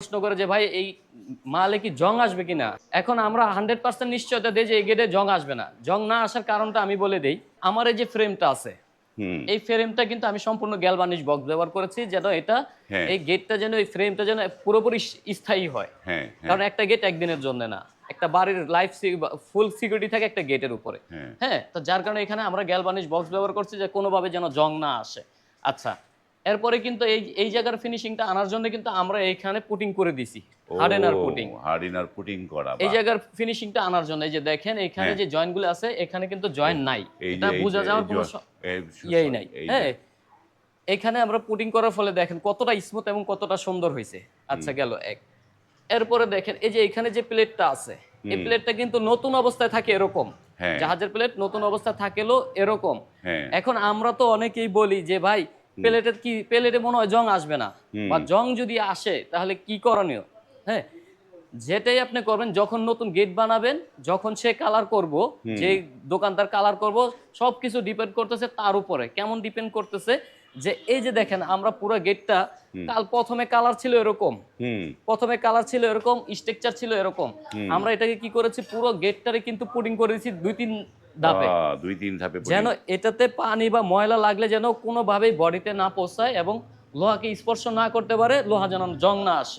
প্রশ্ন করে যে ভাই এই মালে কি জং আসবে কিনা? এখন আমরা হান্ড্রেড পার্সেন্ট নিশ্চয়তা দিই যে এই গেটে জং আসবে না। জং না আসার কারণটা আমি বলে দিই আমার এই যে ফ্রেমটা আছে এই ফ্রেমটা কিন্তু আমি সম্পূর্ণ গ্যালভানিশ বক্স ব্যবহার করেছি যেন এটা হ্যাঁ। এই গেটটা যেন এই ফ্রেমটা যেন পুরোপুরি স্থায়ী হয়। হ্যাঁ হ্যাঁ। কারণ একটা গেট একদিনের জন্য না। একটা বাড়ির লাইফ ফুল সিকিউরিটি থাকে একটা গেটের উপরে। হ্যাঁ। হ্যাঁ তো যার কারণে এখানে আমরা গ্যালভানিশ বক্স ব্যবহার করছি যে কোনোভাবে যেন জং না আসে। আচ্ছা এরপরে কিন্তু এই এই জায়গার ফিনিশিংটা আনার জন্য কিন্তু আমরা এইখানে পুটিং করে দিছি। হার্ডেনার পুটিং হার্ডিনার পুটিং করা এই জায়গার ফিনিশিংটা আনার জন্য এই যে দেখেন এখানে হ্যাঁ। যে জয়েন্টগুলো আছে এখানে কিন্তু জয়েন্ট নাই। এটা বোঝা যাওয়ার কোনো ইয়েই নাই। হ্যাঁ এখানে আমরা পুটিং করার ফলে দেখেন কতটা স্মুথ এবং কতটা সুন্দর হয়েছে। আচ্ছা গেল এক। এরপরে দেখেন এই যে এখানে যে প্লেটটা আছে এই প্লেটটা কিন্তু নতুন অবস্থায় থাকে এরকম। হ্যাঁ। জাহাজের প্লেট নতুন অবস্থায় থাকেলো এরকম। হ্যাঁ। এখন আমরা তো অনেকেই বলি যে ভাই প্লেটের কি প্লেটে মনে হয় জং আসবে না। বা জং যদি আসে তাহলে কি করণীয়? হ্যাঁ যেটাই আপনি করবেন যখন নতুন গেট বানাবেন যখন সে কালার করব যে দোকানদার কালার করব সবকিছু ডিপেন্ড করতেছে তার উপরে। কেমন ডিপেন্ড করতেছে? যে এই যে দেখেন আমরা পুরো গেটটা কাল প্রথমে কালার ছিল এরকম। প্রথমে কালার ছিল এরকম স্ট্রাকচার ছিল এরকম। আমরা এটাকে কি করেছি পুরো গেটটারে কিন্তু পুডিং করে দিয়েছি দুই তিন ধাপে। দুই তিন ধাপে যেন এটাতে পানি বা ময়লা লাগলে যেন কোনোভাবেই বডিতে না পৌঁছায় এবং লোহাকে স্পর্শ না করতে পারে লোহা যেন জং না আসে।